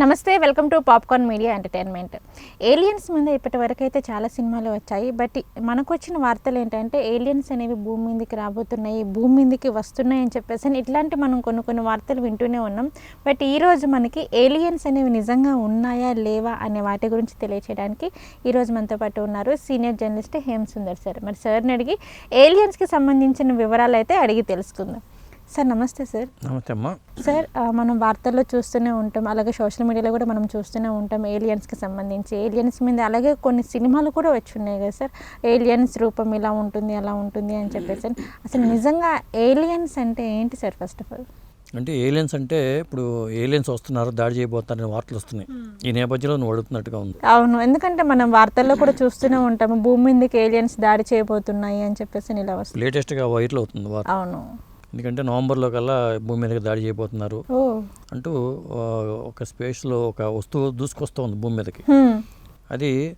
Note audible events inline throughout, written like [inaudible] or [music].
నమస్తే welcome to popcorn media entertainment. Aliens మీద ఇప్పటి వరకు అయితే చాలా సినిమాలు వచ్చాయి. బట్ మనకు వచ్చిన వార్తలు ఏంటంటే ఏలియన్స్ అనేవి భూమి మీదకి రాబోతున్నాయి భూమి మీదకి వస్తున్నాయి అని చెప్పేసి ఇట్లాంటి మనం కొన్ని కొన్ని వార్తలు వింటూనే ఉన్నాం. బట్ ఈరోజు మనకి ఏలియన్స్ అనేవి నిజంగా ఉన్నాయా లేవా అనే వాటి గురించి తెలియచేయడానికి ఈరోజు మనతో పాటు ఉన్నారు senior journalist Hem Sundar sir. మరి సార్ని అడిగి ఏలియన్స్కి సంబంధించిన వివరాలు అయితే అడిగి తెలుసుకుందాం. సార్ నమస్తే సార్. నమస్తే అమ్మా. సార్ మనం వార్తల్లో చూస్తూనే ఉంటాం. అలాగే సోషల్ మీడియాలో కూడా మనం చూస్తూనే ఉంటాం ఏలియన్స్కి సంబంధించి. ఏలియన్స్ మీద అలాగే కొన్ని సినిమాలు కూడా వచ్చి ఉన్నాయి కదా సార్. ఏలియన్స్ రూపం ఇలా ఉంటుంది అలా ఉంటుంది అని చెప్పేసి. అసలు నిజంగా ఏలియన్స్ అంటే ఏంటి సార్ ఫస్ట్ ఆఫ్ ఆల్? అంటే ఏలియన్స్ అంటే ఇప్పుడు ఏలియన్స్ వస్తున్నారు దాడి చేయబోతున్నారని వార్తలు వస్తున్నాయి. ఈ నేపథ్యంలో నువ్వు అడుగుతున్నట్టుగా ఉంది. అవును. ఎందుకంటే మనం వార్తల్లో కూడా చూస్తూనే ఉంటాము భూమి మీదకి ఏలియన్స్ దాడి చేయబోతున్నాయి అని చెప్పేసి ఇలా వస్తుంది. లేటెస్ట్గా వైరల్ అవుతుంది అవును. ఎందుకంటే నవంబర్లో కల్లా భూమి మీదకి దాడి చేయబోతున్నారు. అంటూ ఒక స్పేస్లో ఒక వస్తువు దూసుకొస్తుంది భూమి మీదకి. అది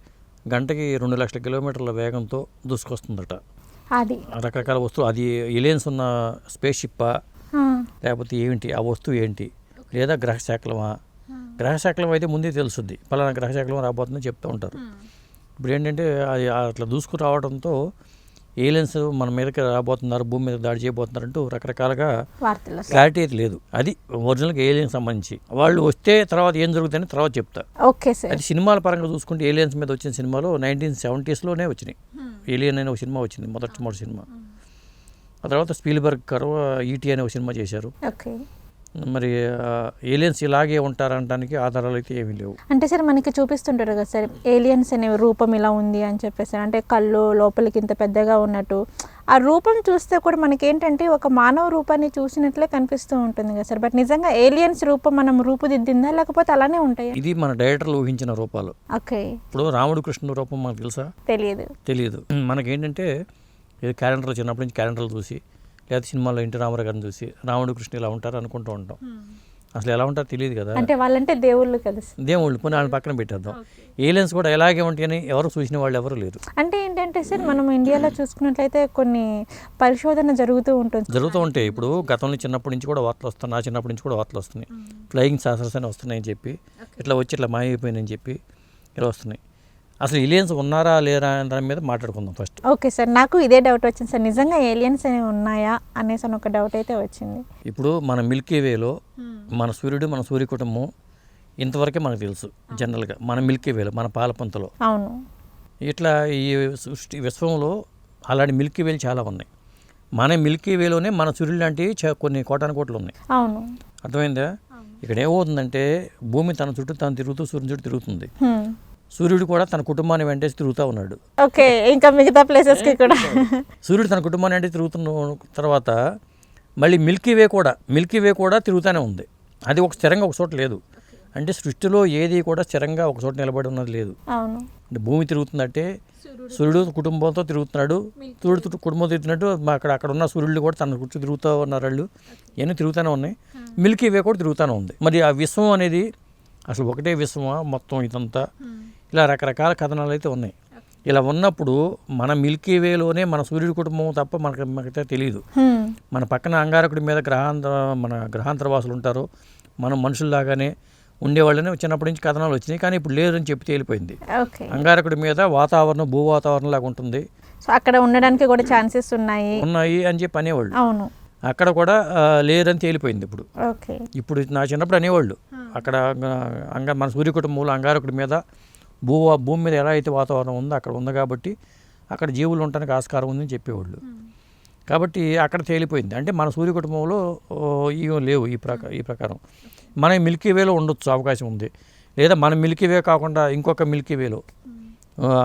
గంటకి రెండు లక్షల కిలోమీటర్ల వేగంతో దూసుకొస్తుందట. అది. రకరకాల వస్తువు అది ఏలియన్స్ ఉన్న స్పేస్ షిప్పా లేకపోతే ఏంటి? ఆ వస్తువు ఏంటి? లేదా గ్రహశాఖలమా గ్రహశాఖలం అయితే ముందే తెలుస్తుంది పలానా గ్రహశాఖలం రాబోతుందని చెప్తూ ఉంటారు. ఇప్పుడు ఏంటంటే అది అట్లా దూసుకు రావడంతో ఏలియన్స్ మన మీదకి రాబోతున్నారు భూమి మీద దాడి చేయబోతున్నారు అంటూ రకరకాలుగా క్లారిటీ అయితే లేదు. అది ఒరిజినల్గా ఏలియన్స్ సంబంధించి. వాళ్ళు వస్తే తర్వాత ఏం జరుగుతుందని తర్వాత చెప్తా. Okay sir. అది సినిమాల పరంగా చూసుకుంటే ఏలియన్స్ మీద వచ్చిన సినిమాలు నైన్టీన్ సెవెంటీస్లోనే వచ్చినాయి. ఏలియన్ అనే ఒక సినిమా వచ్చింది మొదటి మొదటి సినిమా. ఆ తర్వాత స్పీల్బర్గ్ కరవ ఈటీ అనే ఒక సినిమా చేశారు. ఓకే. మరి ఏలియన్స్ ఇలాగే ఉంటారనడానికి ఆధారాలు అయితే ఏమీ లేవు. అంటే సార్ మనకి చూపిస్తుంటారు కదా సార్ ఏలియన్స్ అనే రూపం ఇలా ఉంది అని చెప్పేసి అంటే కళ్ళు లోపలికి ఇంత పెద్దగా ఉన్నట్టు. ఆ రూపం చూస్తే కూడా మనకి ఏంటంటే ఒక మానవ రూపాన్ని చూసినట్లే కనిపిస్తూ ఉంటుంది కదా సార్ బట్ నిజంగా ఏలియన్స్ రూపం మనం రూపుదిద్దిందా లేకపోతే అలానే ఉంటాయా? ఇది మన డైరెక్టర్లు ఊహించిన రూపాలు. ఓకే. ఇప్పుడు రాముడు కృష్ణుడు రూపం మనకు తెలుసా? తెలియదు తెలియదు మనకేంటంటే ఇది క్యాలెండర్లో చిన్నప్పటి నుంచి క్యాలెండర్లు చూసి లేదా సినిమాలో ఎన్టీ రామారావు గారిని చూసి రాముడు కృష్ణ ఇలా ఉంటారు అనుకుంటూ ఉంటాం. అసలు ఎలా ఉంటారో తెలియదు కదా. అంటే వాళ్ళంటే దేవుళ్ళు కదా సార్ దేవుళ్ళు పోనీ వాళ్ళని పక్కన పెట్టేద్దాం. ఏలియన్స్ కూడా ఎలాగే ఉంటాయని ఎవరు చూసిన వాళ్ళు ఎవరు లేరు. అంటే ఏంటంటే సార్ మనం ఇండియాలో చూసుకున్నట్లయితే కొన్ని పరిశోధన జరుగుతూ ఉంటుంది. జరుగుతూ ఉంటాయి. ఇప్పుడు గతంలో చిన్నప్పటి నుంచి కూడా వార్తలు వస్తున్నాయి. నా చిన్నప్పటి నుంచి కూడా వార్తలు వస్తున్నాయి. ఫ్లయింగ్ సాసర్స్ అని వస్తున్నాయని చెప్పి ఇట్లా వచ్చి ఇట్లా మాయమైపోయినని చెప్పి ఇలా వస్తున్నాయి. అసలు ఏలియన్స్ ఉన్నారా లేరా అనే దాని మీద మాట్లాడుకుందాం ఫస్ట్ ఓకే సార్ నాకు ఇదే డౌట్ వచ్చింది సార్ నిజంగా ఏలియన్స్ అనేవి ఉన్నాయా అనేసి అని ఒక డౌట్ అయితే వచ్చింది. ఇప్పుడు మన మిల్కీ వేలో మన సూర్యుడు మన సూర్య కుటుంబం ఇంతవరకే మనకు తెలుసు జనరల్గా మన మిల్కీ వేలో మన పాలపంతలో. అవును. ఇట్లా ఈ సృష్టి విశ్వంలో అలాంటి మిల్కీ వేలు చాలా ఉన్నాయి. మన మిల్కీ వేలోనే మన సూర్యుడు లాంటివి చా- కొన్ని కోటాను కోట్లు ఉన్నాయి. అవును. అర్థమైందా? ఇక్కడ ఏమవుతుందంటే భూమి తన చుట్టూ తను తిరుగుతూ సూర్యుని చుట్టూ తిరుగుతుంది. హ్మ్. సూర్యుడు కూడా తన కుటుంబాన్ని వెంటేసి తిరుగుతూ ఉన్నాడు. ఓకే ఇంకా మిగతా ప్లేసెస్కి కూడా. సూర్యుడు తన కుటుంబాన్ని అంటే తిరుగుతున్న తర్వాత మళ్ళీ మిల్కీ వే కూడా మిల్కీ వే కూడా తిరుగుతూనే ఉంది. అది ఒక స్థిరంగా ఒక చోట లేదు. అంటే సృష్టిలో ఏది కూడా స్థిరంగా ఒక చోట నిలబడి ఉన్నది లేదు. అంటే భూమి తిరుగుతుందంటే సూర్యుడు కుటుంబంతో తిరుగుతున్నాడు. సూర్యుడు కుటుంబం తిరుగుతున్నట్టు మా అక్కడ అక్కడ ఉన్న సూర్యుడు కూడా తన చుట్టూ తిరుగుతూ ఉన్నారు వాళ్ళు. ఇవన్నీ తిరుగుతూనే ఉన్నాయి. మిల్కీ వే కూడా తిరుగుతూనే ఉంది. మరి ఆ విశ్వం అనేది అసలు ఒకటే విశ్వమా? మొత్తం ఇదంతా? ఇలా రకరకాల కథనాలు అయితే ఉన్నాయి. ఇలా ఉన్నప్పుడు మన మిల్కీ వేలోనే మన సూర్యుడి కుటుంబం తప్ప మనకు మనకైతే తెలియదు. మన పక్కన అంగారకుడి మీద గ్రహాంతర మన గ్రహాంతర వాసులు ఉంటారు. మనం మనుషుల్లాగానే ఉండేవాళ్ళని చిన్నప్పటి నుంచి కథనాలు వచ్చినాయి. కానీ ఇప్పుడు లేదని చెప్పి తేలిపోయింది. అంగారకుడి మీద వాతావరణం భూ వాతావరణం లాగా ఉంటుంది. సో అక్కడ ఉండడానికి కూడా ఛాన్సెస్ ఉన్నాయి. ఉన్నాయి అని చెప్పి అనేవాళ్ళు. అవును. అక్కడ కూడా ఆ, లేరని తేలిపోయింది ఇప్పుడు. ఇప్పుడు నా చిన్నప్పుడు అనేవాళ్ళు. అక్కడ అంగ మన సూర్య కుటుంబంలో అంగారకుడి మీద భూ భూమి మీద ఎలా అయితే వాతావరణం ఉందో అక్కడ ఉంది కాబట్టి అక్కడ జీవులు ఉండడానికి ఆస్కారం ఉందని చెప్పేవాళ్ళు. కాబట్టి అక్కడ తేలిపోయింది. అంటే మన సూర్య కుటుంబంలో ఇవి లేవు ఈ ప్రకా ఈ ప్రకారం. మన మిల్కీ వేలో ఉండొచ్చు అవకాశం ఉంది. లేదా మన మిల్కీ వే కాకుండా ఇంకొక మిల్కీ వేలో.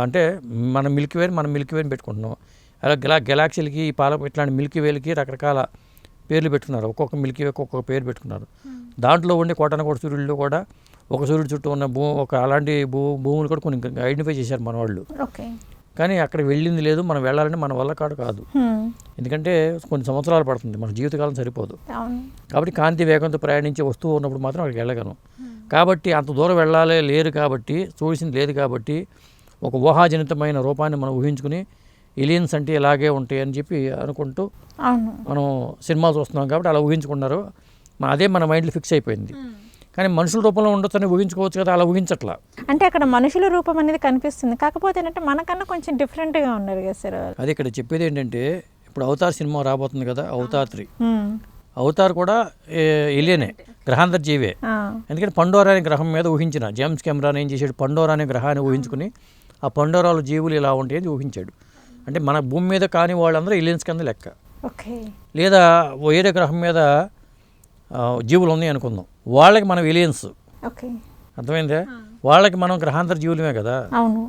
అంటే మన మిల్కీ వే మన మిల్కీ వేని పెట్టుకుంటున్నాం. అలా గెలా గెలాక్సీలకి ఈ పాల ఇట్లాంటి మిల్కీ వేలకి రకరకాల పేర్లు పెట్టుకున్నారు. ఒక్కొక్క మిల్కీ వేకి ఒక్కొక్క పేరు పెట్టుకున్నారు. దాంట్లో ఉండే కోటాన కోట సూర్యుల్లో కూడా ఒక సూర్యుడు చుట్టూ ఉన్న భూ ఒక అలాంటి భూ భూములు కూడా కొన్ని ఐడెంటిఫై చేశారు మన వాళ్ళు. కానీ అక్కడ వెళ్ళింది లేదు మనం వెళ్ళాలంటే మన వల్ల కాదు కాదు. ఎందుకంటే కొన్ని సంవత్సరాలు పడుతుంది మన జీవితకాలం సరిపోదు. కాబట్టి కాంతి వేగంతో ప్రయాణించే వస్తువు ఉన్నప్పుడు మాత్రం అక్కడికి వెళ్ళగలం. కాబట్టి అంత దూరం వెళ్ళాలి లేరు కాబట్టి చూసింది లేదు కాబట్టి ఒక ఊహాజనితమైన రూపాన్ని మనం ఊహించుకుని ఎలియన్స్ అంటే ఇలాగే ఉంటాయి అని చెప్పి అనుకుంటూ మనం సినిమాలు చూస్తున్నాం కాబట్టి అలా ఊహించుకున్నారు. అదే మన మైండ్లో ఫిక్స్ అయిపోయింది. కానీ మనుషుల రూపంలో ఉండొచ్చని ఊహించుకోవచ్చు కదా అలా ఊహించట్లా. అంటే అక్కడ మనుషుల రూపం అనేది కనిపిస్తుంది. కాకపోతే ఏంటంటే మనకన్నా కొంచెం డిఫరెంట్గా ఉన్నారు కదా సార్. అది ఇక్కడ చెప్పేది ఏంటంటే ఇప్పుడు అవతార్ సినిమా రాబోతుంది కదా అవతార్ త్రీ. అవతార్ కూడా ఎలియనే గ్రహాంతర జీవే. ఎందుకంటే పండోరా అనే గ్రహం మీద ఊహించిన జేమ్స్ కెమెరాన్ ఏం చేశాడు పండోరా అనే గ్రహాన్ని ఊహించుకుని ఆ పండోరాలో జీవులు ఇలా ఉంటాయని ఊహించాడు. అంటే మన భూమి మీద కాని వాళ్ళందరూ ఎలియన్స్ కింద లెక్క. ఓకే. లేదా వేరే గ్రహం మీద జీవులు ఉన్నాయి అనుకుందాం. వాళ్ళకి మనం ఎలియన్స్ ఓకే. అర్థమైందా? వాళ్ళకి మనం గ్రహాంతర జీవులమే కదా? అవును.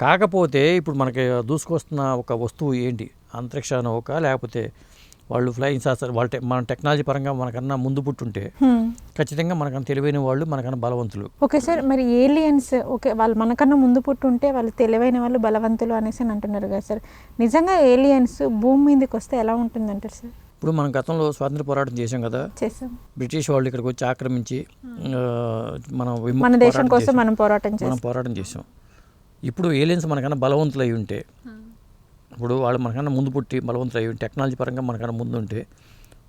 కాకపోతే ఇప్పుడు మనకి దూసుకొస్తున్న ఒక వస్తువు ఏంటి? అంతరిక్ష నౌక లేకపోతే వాళ్ళు ఫ్లయింగ్ సాసర్ వాళ్ళ మన టెక్నాలజీ పరంగా మనకన్నా ముందు పుట్టుంటే. ఖచ్చితంగా మనకన్నా తెలివైన వాళ్ళు మనకన్నా బలవంతులు. ఓకే సార్ మరి ఏలియన్స్ ఓకే వాళ్ళు మనకన్నా ముందు పుట్టుంటే వాళ్ళు తెలివైన వాళ్ళు బలవంతులు అనేసి అని అంటున్నారు కదా సార్. నిజంగా ఏలియన్స్ భూమి మీదకి వస్తే ఎలా ఉంటుందంటారు సార్? ఇప్పుడు మనం గతంలో స్వాతంత్ర పోరాటం చేశాం కదా. చేసాం బ్రిటిష్ వాళ్ళు ఇక్కడికి వచ్చి ఆక్రమించి ఆ, మనం దేశం పోరాటం కోసం. మనం పోరాటం మనం చేసాం పోరాటం చేసాం ఇప్పుడు ఏలియన్స్ మనకన్నా బలవంతులు అయి ఉంటే ఇప్పుడు వాళ్ళు మనకన్నా ముందు పుట్టి బలవంతులు అయి ఉంటే టెక్నాలజీ పరంగా మనకన్నా ముందు ఉంటే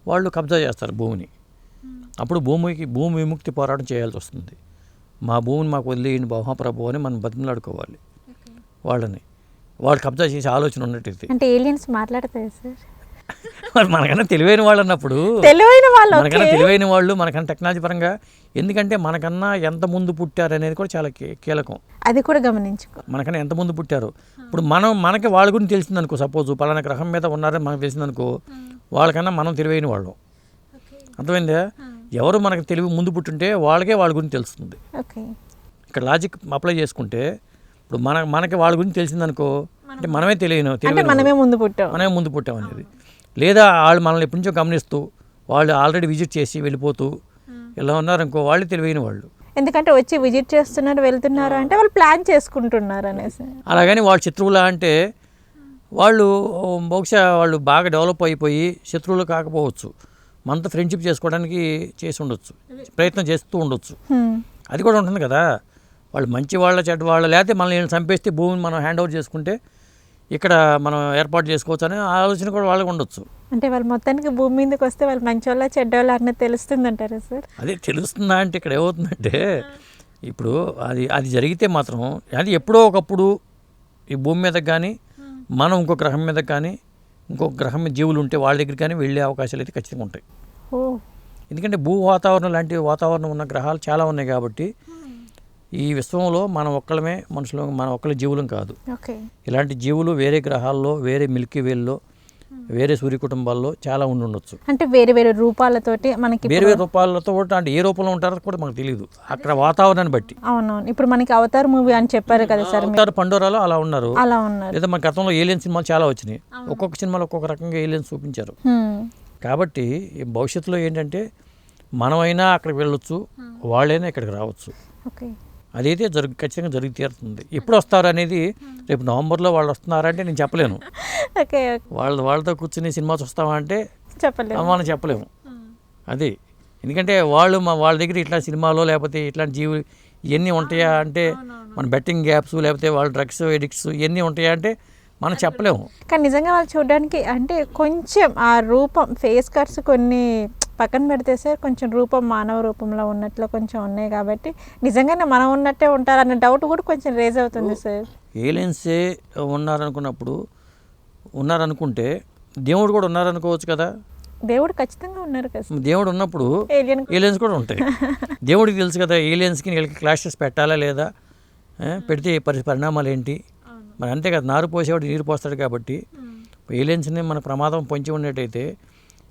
వాళ్ళు కబ్జా చేస్తారు భూమిని. అప్పుడు భూమికి భూమి విముక్తి పోరాటం చేయాల్సి వస్తుంది. మా భూమిని మాకు వదిలేయండి మహాప్రభు అని మనం బతిమలాడుకోవాలి వాళ్ళని. వాళ్ళు కబ్జా చేసే ఆలోచన ఉన్నట్టయితే అంటే ఏలియన్స్ మాట్లాడతాయి సార్? [laughs] మరి మనకన్నా తెలివైన వాళ్ళు అన్నప్పుడు తెలివైన వాళ్ళు మనకన్నా తెలివైన వాళ్ళు మనకన్నా టెక్నాలజీ పరంగా ఎందుకంటే మనకన్నా ఎంత ముందు పుట్టారు అనేది కూడా చాలా కీలకం. అది కూడా గమనించుకో. మనకన్నా ఎంత ముందు పుట్టారు. ఇప్పుడు మనం మనకి వాళ్ళ గురించి తెలిసిందనుకో సపోజ్ పలానా గ్రహం మీద ఉన్నారని మనకు తెలిసిందనుకో వాళ్ళకన్నా మనం తెలివైన వాళ్ళం. అర్థమైందా? ఎవరు మనకు తెలివి ముందు పుట్టుంటే వాళ్ళకే వాళ్ళ గురించి తెలుస్తుంది. ఇక్కడ లాజిక్ అప్లై చేసుకుంటే ఇప్పుడు మన మనకి వాళ్ళ గురించి తెలిసిందనుకో అంటే మనమే తెలియని మనమే ముందు పుట్టాం. మనమే ముందు పుట్టాం అనేది. లేదా వాళ్ళు మనల్ని ఎప్పటి నుంచో గమనిస్తూ వాళ్ళు ఆల్రెడీ విజిట్ చేసి వెళ్ళిపోతూ ఇలా ఉన్నారనుకో వాళ్ళు తెలివైన వాళ్ళు. ఎందుకంటే వచ్చి విజిట్ చేస్తున్నారు వెళ్తున్నారు అంటే వాళ్ళు ప్లాన్ చేసుకుంటున్నారు అనేసి. అలాగని వాళ్ళు శత్రువులా అంటే వాళ్ళు బహుశా వాళ్ళు బాగా డెవలప్ అయిపోయి శత్రువులు కాకపోవచ్చు. మనతో ఫ్రెండ్షిప్ చేసుకోవడానికి చేసి ఉండొచ్చు. ప్రయత్నం చేస్తూ ఉండొచ్చు. హ్మ్. అది కూడా ఉంటుంది కదా. వాళ్ళు మంచి వాళ్ళ చెడ్డ వాళ్ళ లేకపోతే మనల్ని చంపేస్తే భూమిని మనం హ్యాండ్ ఓవర్ చేసుకుంటే ఇక్కడ మనం ఏర్పాటు చేసుకోవచ్చు అనే ఆలోచన కూడా వాళ్ళకి ఉండొచ్చు. అంటే వాళ్ళు మొత్తానికి భూమి మీదకి వస్తే వాళ్ళు మంచోళ్ళ చెడ్డోళ్ళ అన్నది తెలుస్తుంది అంటారా సార్? అదే తెలుస్తుందా అంటే ఇక్కడ ఏమవుతుందంటే ఇప్పుడు అది అది జరిగితే మాత్రం అది ఎప్పుడో ఒకప్పుడు ఈ భూమి మీద కానీ మనం ఇంకో గ్రహం మీద కానీ ఇంకో గ్రహం మీద జీవులు ఉంటే వాళ్ళ దగ్గర కానీ వెళ్ళే అవకాశాలు అయితే ఖచ్చితంగా ఉంటాయి. ఓ. ఎందుకంటే భూ వాతావరణం లాంటి వాతావరణం ఉన్న గ్రహాలు చాలా ఉన్నాయి కాబట్టి ఈ విశ్వంలో మనం ఒక్కళ్ళమే మనుషులు మనం ఒక్కళ్ళ జీవులం కాదు. ఇలాంటి జీవులు వేరే గ్రహాల్లో వేరే మిల్కీ వేల్లో వేరే సూర్య కుటుంబాల్లో చాలా ఉండి ఉండొచ్చు. అంటే వేరే వేరే రూపాలతోటి మనకి వేరే వేరే రూపాలతో అంటే ఏ రూపంలో ఉంటారో కూడా మనకు తెలియదు అక్కడ వాతావరణాన్ని బట్టి. అవునవును. ఇప్పుడు మనకి అవతార్ మూవీ అని చెప్పారు కదా సార్. అవతార్ పండోరాలో అలా ఉన్నారు. అలా ఉన్నారు. లేదా మన గతంలో ఏలియన్ సినిమాలు చాలా వచ్చినాయి. ఒక్కొక్క సినిమాలో ఒక్కొక్క రకంగా ఏలియన్స్ చూపించారు. కాబట్టి భవిష్యత్తులో ఏంటంటే మనమైనా అక్కడికి వెళ్ళొచ్చు వాళ్ళైనా ఇక్కడికి రావచ్చు. ఓకే. అదైతే జరుగు ఖచ్చితంగా జరిగి తీరుతుంది. ఎప్పుడు వస్తారు అనేది రేపు నవంబర్లో వాళ్ళు వస్తున్నారంటే నేను చెప్పలేను. వాళ్ళ వాళ్ళతో కూర్చుని సినిమా చూస్తామా అంటే చెప్పలేదు మనం చెప్పలేము అది. ఎందుకంటే వాళ్ళు మా వాళ్ళ దగ్గర ఇట్లా సినిమాలో లేకపోతే ఇట్లాంటి జీవి ఇవన్నీ ఉంటాయా అంటే మన బెట్టింగ్ గ్యాప్స్ లేకపోతే వాళ్ళ డ్రగ్స్ ఎడిక్ట్స్ ఇవన్నీ ఉంటాయా అంటే మనం చెప్పలేము. కానీ నిజంగా వాళ్ళు చూడడానికి అంటే కొంచెం ఆ రూపం ఫేస్ కట్స్ కొన్ని పక్కన పెడితే సార్ కొంచెం రూపం మానవ రూపంలో ఉన్నట్లు కొంచెం ఉన్నాయి కాబట్టి నిజంగానే మనం ఉన్నట్టే ఉంటారన్న డౌట్ కూడా కొంచెం రేజ్ అవుతుంది సార్. ఏలియన్సే ఉన్నారనుకున్నప్పుడు ఉన్నారనుకుంటే దేవుడు కూడా ఉన్నారనుకోవచ్చు కదా? దేవుడు ఖచ్చితంగా ఉన్నారు కదా దేవుడు ఉన్నప్పుడు ఏలియన్ ఏలియన్స్ కూడా ఉంటాయి. [laughs] దేవుడికి తెలుసు కదా ఏలియన్స్కి వీళ్ళకి క్లాషెస్ పెట్టాలా లేదా? పెడితే పరి పరిణామాలు ఏంటి? మరి అంతే కదా నారు పోసేవాడు నీరు పోస్తాడు కాబట్టి. ఏలియన్స్ని మన ప్రమాదం పొంచి ఉన్నట్టయితే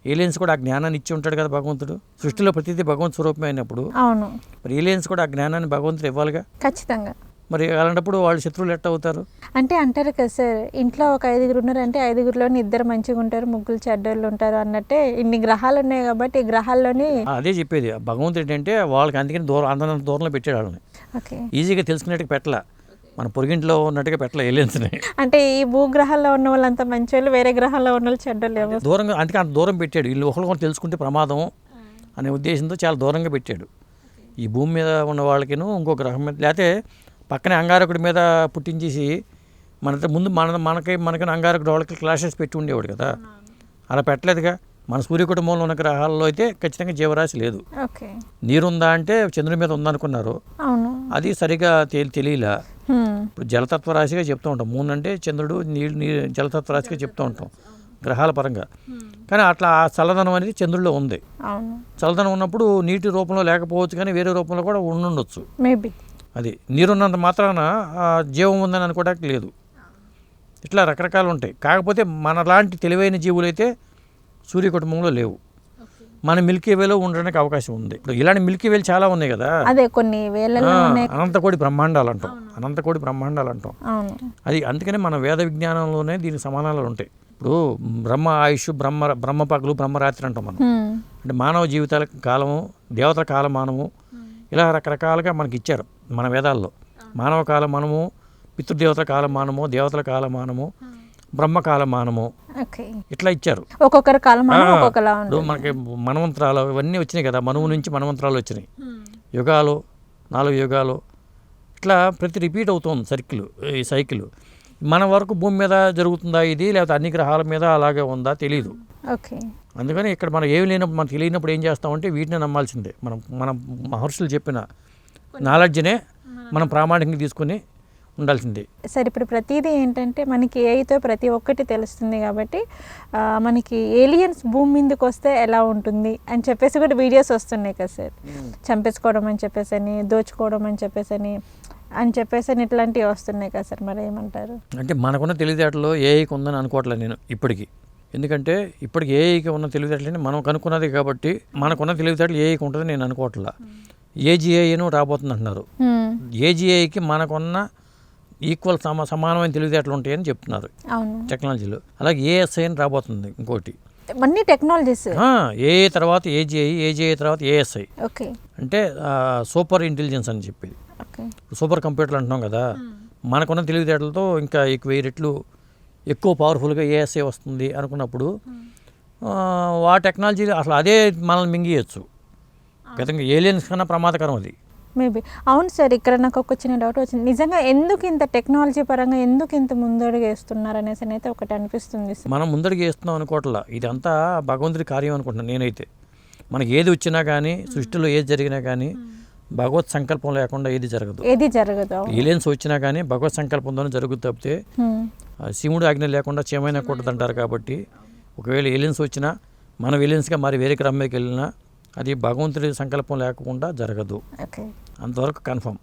ఏలియన్స్ కూడా ఆ జ్ఞానాన్ని ఇచ్చి ఉంటాడు కదా భగవంతుడు? సృష్టిలో ప్రతిదీ భగవంతు స్వరూపమే అయినప్పుడు. అవును. మరి ఏలియన్స్ కూడా ఆ జ్ఞానాన్ని భగవంతుడు ఇవ్వాలిగా? ఖచ్చితంగా. మరి అలాంటప్పుడు వాళ్ళు శత్రువులు ఎట్ట అవుతారు? అంటే అంటారు కదా సార్ ఇంట్లో ఒక ఐదుగురు ఉన్నారంటే ఐదుగురిలోని ఇద్దరు మంచిగా ఉంటారు ముగ్గురు చెడ్డోళ్ళు ఉంటారు అన్నట్టే ఇన్ని గ్రహాలు ఉన్నాయి కాబట్టి ఈ గ్రహాల్లోని అదే చెప్పేది. భగవంతుడు ఏంటంటే వాళ్ళకి అందుకని దూరం అందంత దూరంలో పెట్టాడు వాళ్ళని. ఓకే. ఈజీగా తెలుసుకున్నట్టుగా పెట్టలా. మన పొరుగింట్లో ఉన్నట్టుగా పెట్టలే ఏలియన్స్ని అంటే ఈ భూగ్రహాల్లో ఉన్న వాళ్ళంతా మంచి వాళ్ళు వేరే గ్రహాల్లో ఉన్న వాళ్ళు చెడ్డోళ్ళు ఏమో దూరంగా అందుకే అంత దూరం పెట్టాడు. వీళ్ళు ఒకరికొకరు తెలుసుకుంటే ప్రమాదం అనే ఉద్దేశంతో చాలా దూరంగా పెట్టాడు. ఈ భూమి మీద ఉన్న వాళ్ళకిను ఇంకో గ్రహం మీద లేకపోతే పక్కనే అంగారకుడి మీద పుట్టించేసి మన ముందు మన మనకి మనకి అంగారకుడు వాళ్ళకి క్లాషెస్ పెట్టి ఉండేవాడు కదా. అలా పెట్టలేదుగా. మన సూర్య కుటుంబంలో ఉన్న గ్రహాల్లో అయితే ఖచ్చితంగా జీవరాశి లేదు. ఓకే. నీరుందా అంటే చంద్రుడి మీద ఉందనుకున్నారు. అవును. అది సరిగా తెలి తెలియలా. ఇప్పుడు జలతత్వ రాశిగా చెప్తూ ఉంటాం. మూన్ అంటే చంద్రుడు నీళ్ళు నీ జలతత్వ రాశిగా చెప్తూ ఉంటాం. గ్రహాల పరంగా. కానీ అట్లా ఆ చల్లదనం అనేది చంద్రుడిలో ఉంది. చల్లదనం ఉన్నప్పుడు నీటి రూపంలో లేకపోవచ్చు కానీ వేరే రూపంలో కూడా ఉండుండొచ్చు. మేబీ. అది నీరున్నంత మాత్రాన జీవం ఉందని అనుకోవడానికి లేదు. ఇట్లా రకరకాలు ఉంటాయి. కాకపోతే మనలాంటి తెలివైన జీవులైతే సూర్య కుటుంబంలో లేవు. మన మిల్కీ వేలో ఉండడానికి అవకాశం ఉంది. ఇప్పుడు ఇలాంటి మిల్కీ వేలు చాలా ఉన్నాయి కదా. అదే కొన్ని అనంతకోటి బ్రహ్మాండాలు అంటాం. అనంతకోటి బ్రహ్మాండాలు అంటాం. అది అందుకనే మన వేద విజ్ఞానంలోనే దీనికి సమానాలు ఉంటాయి. ఇప్పుడు బ్రహ్మ ఆయుష్ బ్రహ్మ బ్రహ్మ పగలు బ్రహ్మరాత్రి అంటాం మనం. అంటే మానవ జీవితాల కాలము దేవతల కాలమానము ఇలా రకరకాలుగా మనకి ఇచ్చారు మన వేదాల్లో. మానవ కాలమానము పితృదేవతల కాలమానము దేవతల కాలమానము బ్రహ్మ కాలమానము ఓకే. ఇట్లా ఇచ్చారు. ఒక్కొక్కరి కాలం ఆ, ఒక్కొక్కలా ఇప్పుడు ఉంది మనకి మనమంత్రాలు ఇవన్నీ వచ్చినాయి కదా మనువు నుంచి మనమంత్రాలు వచ్చినాయి. యుగాలు నాలుగు యుగాలు ఇట్లా ప్రతి రిపీట్ అవుతుంది సర్కిల్ ఈ సైకిల్. మన వరకు భూమి మీద జరుగుతుందా ఇది లేకపోతే అన్ని గ్రహాల మీద అలాగే ఉందా తెలియదు ఓకే. అందుకని ఇక్కడ మనం ఏమి లేనప్పుడు మనకు తెలియనప్పుడు ఏం చేస్తామంటే వీటిని నమ్మాల్సిందే. మనం మన మహర్షులు చెప్పిన నాలెడ్జ్నే మనం ప్రామాణికంగా తీసుకుని ఉండాల్సిందే. సరే ఇప్పుడు ప్రతిదీ ఏంటంటే మనకి ఏఐతో ప్రతి ఒక్కటి తెలుస్తుంది కాబట్టి మనకి ఏలియన్స్ భూమి మీదకి వస్తే ఎలా ఉంటుంది అని చెప్పేసి కూడా వీడియోస్ వస్తున్నాయి కదా సార్. చంపేసుకోవడం అని చెప్పేసి అని దోచుకోవడం అని చెప్పేసి అని అని చెప్పేసి అని ఇట్లాంటివి వస్తున్నాయి కదా సార్ మరి ఏమంటారు? అంటే మనకున్న తెలివితేటలో ఏఐకి ఉందని అనుకోవట్లేదు నేను ఇప్పటికి. ఎందుకంటే ఇప్పటికి ఏఐకి ఉన్న తెలివితేటలని మనం కనుక్కున్నది కాబట్టి మనకున్న తెలివితేటలు ఏఐకి ఉంటుందని నేను అనుకోవట్లా. ఏజీఐను రాబోతుంది అంటున్నారు. ఏజీఐకి మనకున్న ఈక్వల్ సమ సమానమైన తెలివితేటలు ఉంటాయని చెప్తున్నారు టెక్నాలజీలో. అలాగే ఏఎస్ఐ అని రాబోతుంది ఇంకోటి. అన్ని టెక్నాలజీస్. ఏఏ తర్వాత ఏజీఐ ఏజీఐ తర్వాత ఏఎస్ఐ ఓకే. అంటే సూపర్ ఇంటెలిజెన్స్ అని చెప్పేది. సూపర్ కంప్యూటర్లు అంటున్నాం కదా మనకున్న తెలివితేటలతో ఇంకా ఎక్కువ వెయ్యి రెట్లు ఎక్కువ పవర్ఫుల్గా ఏఎస్ఐ వస్తుంది అనుకున్నప్పుడు ఆ, ఆ టెక్నాలజీ అసలు అదే మనల్ని మింగియచ్చు. గతంగా ఏలియన్స్ కన్నా ప్రమాదకరం అది. మేబీ. అవును సార్ ఇక్కడ నాకు ఒక చిన్న డౌట్ వచ్చింది. నిజంగా ఎందుకు ఇంత టెక్నాలజీ పరంగా ఎందుకు ఇంత ముందడుగు వేస్తున్నారు అనేసి అయితే ఒకటి అనిపిస్తుంది మనం ముందడికి వేస్తున్నాం అనుకోవట్లా. ఇదంతా భగవంతుడి కార్యం అనుకుంటున్నాను నేనైతే. మనకి ఏది వచ్చినా కానీ సృష్టిలో ఏది జరిగినా కానీ భగవత్ సంకల్పం లేకుండా ఏది జరగదు. ఏది జరగదు. ఏలియన్స్ వచ్చినా కానీ భగవత్ సంకల్పంతోనే జరుగుతుంది తప్పితే శివుడు ఆజ్ఞ లేకుండా చేయమైనా కూడదంటారు కాబట్టి ఒకవేళ ఏలియన్స్ వచ్చినా మనం ఏలియన్స్గా మరి వేరే గ్రహం మీదకి వెళ్ళినా అది భగవంతుడి సంకల్పం లేకుండా జరగదు. అంతవరకు కన్ఫర్మ్.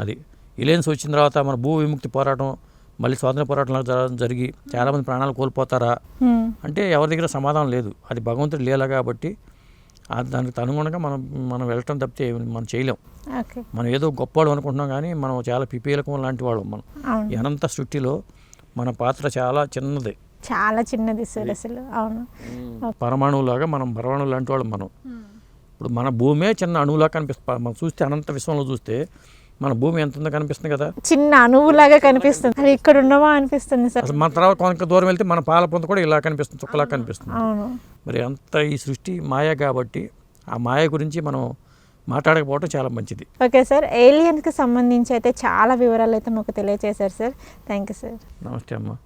అది ఏలియన్స్ వచ్చిన తర్వాత మన భూ విముక్తి పోరాటం మళ్ళీ స్వాతంత్ర పోరాటంలో జర- జరిగి చాలామంది ప్రాణాలు కోల్పోతారా. అంటే ఎవరి దగ్గర సమాధానం లేదు. అది భగవంతుడి లీల కాబట్టి దానికి అనుగుణంగా మనం మనం వెళ్ళటం తప్పితే మనం చేయలేం. మనం ఏదో గొప్పవాడు అనుకుంటున్నాం కానీ మనం చాలా పిపీలకం లాంటి వాళ్ళం మనం. అనంత సృష్టిలో మన పాత్ర చాలా చిన్నది. చాలా చిన్నది సార్ అసలు. అవును. పరమాణువులాగా మనం పరమాణువు లాంటి వాళ్ళం మనం. ఇప్పుడు మన భూమే చిన్న అణువులా కనిపిస్తుంది మనం చూస్తే అనంత విశ్వంలో చూస్తే మన భూమి ఎంత ఉందో కనిపిస్తుంది కదా? చిన్న అణువులాగా కనిపిస్తుంది. అది ఇక్కడ ఉన్నామా అనిపిస్తుంది సార్. మన తర్వాత కొంత దూరం వెళ్తే మన పాల పొంత కూడా ఇలా కనిపిస్తుంది చుక్కలా కనిపిస్తుంది. అవును. మరి అంత ఈ సృష్టి మాయ కాబట్టి ఆ మాయ గురించి మనం మాట్లాడకపోవడం చాలా మంచిది. Okay sir. ఏలియన్స్కి సంబంధించి అయితే చాలా వివరాలు అయితే మాకు తెలియజేశారు సార్. Thank you sir. నమస్తే అమ్మ.